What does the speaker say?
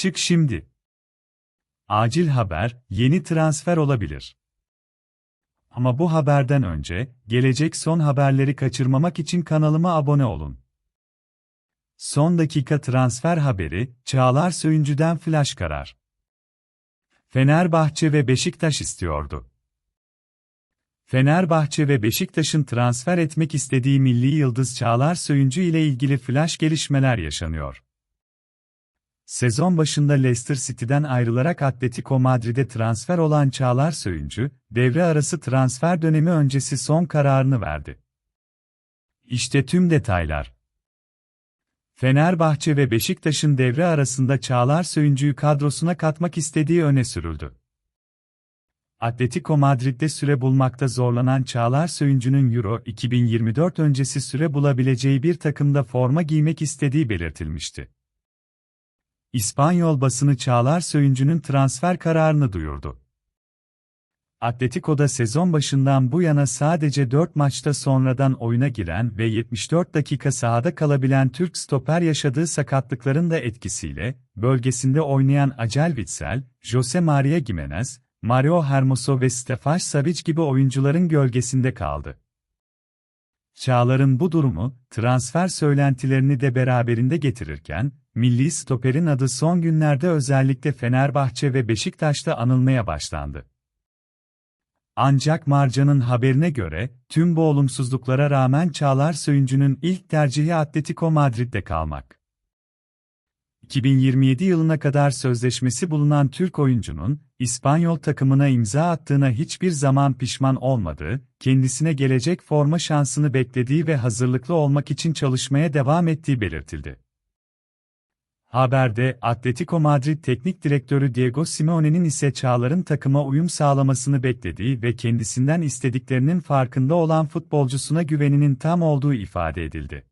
Çık şimdi. Acil haber, yeni transfer olabilir. Ama bu haberden önce, gelecek son haberleri kaçırmamak için kanalıma abone olun. Son dakika transfer haberi, Çağlar Söyüncü'den flash karar. Fenerbahçe ve Beşiktaş istiyordu. Fenerbahçe ve Beşiktaş'ın transfer etmek istediği milli yıldız Çağlar Söyüncü ile ilgili flash gelişmeler yaşanıyor. Sezon başında Leicester City'den ayrılarak Atletico Madrid'e transfer olan Çağlar Söyüncü, devre arası transfer dönemi öncesi son kararını verdi. İşte tüm detaylar. Fenerbahçe ve Beşiktaş'ın devre arasında Çağlar Söyüncü'yü kadrosuna katmak istediği öne sürüldü. Atletico Madrid'de süre bulmakta zorlanan Çağlar Söyüncü'nün Euro 2024 öncesi süre bulabileceği bir takımda forma giymek istediği belirtilmişti. İspanyol basını Çağlar Söyüncü'nün transfer kararını duyurdu. Atletico'da sezon başından bu yana sadece 4 maçta sonradan oyuna giren ve 74 dakika sahada kalabilen Türk stoper yaşadığı sakatlıkların da etkisiyle, bölgesinde oynayan Acel Witsel, Jose Maria Gimenez, Mario Hermoso ve Stefan Savic gibi oyuncuların gölgesinde kaldı. Çağlar'ın bu durumu, transfer söylentilerini de beraberinde getirirken, milli stoperin adı son günlerde özellikle Fenerbahçe ve Beşiktaş'ta anılmaya başlandı. Ancak Marcan'ın haberine göre, tüm bu olumsuzluklara rağmen Çağlar Söyüncü'nün ilk tercihi Atletico Madrid'de kalmak. 2027 yılına kadar sözleşmesi bulunan Türk oyuncunun, İspanyol takımına imza attığına hiçbir zaman pişman olmadığı, kendisine gelecek forma şansını beklediği ve hazırlıklı olmak için çalışmaya devam ettiği belirtildi. Haberde, Atletico Madrid Teknik Direktörü Diego Simeone'nin ise Çağlar'ın takıma uyum sağlamasını beklediği ve kendisinden istediklerinin farkında olan futbolcusuna güveninin tam olduğu ifade edildi.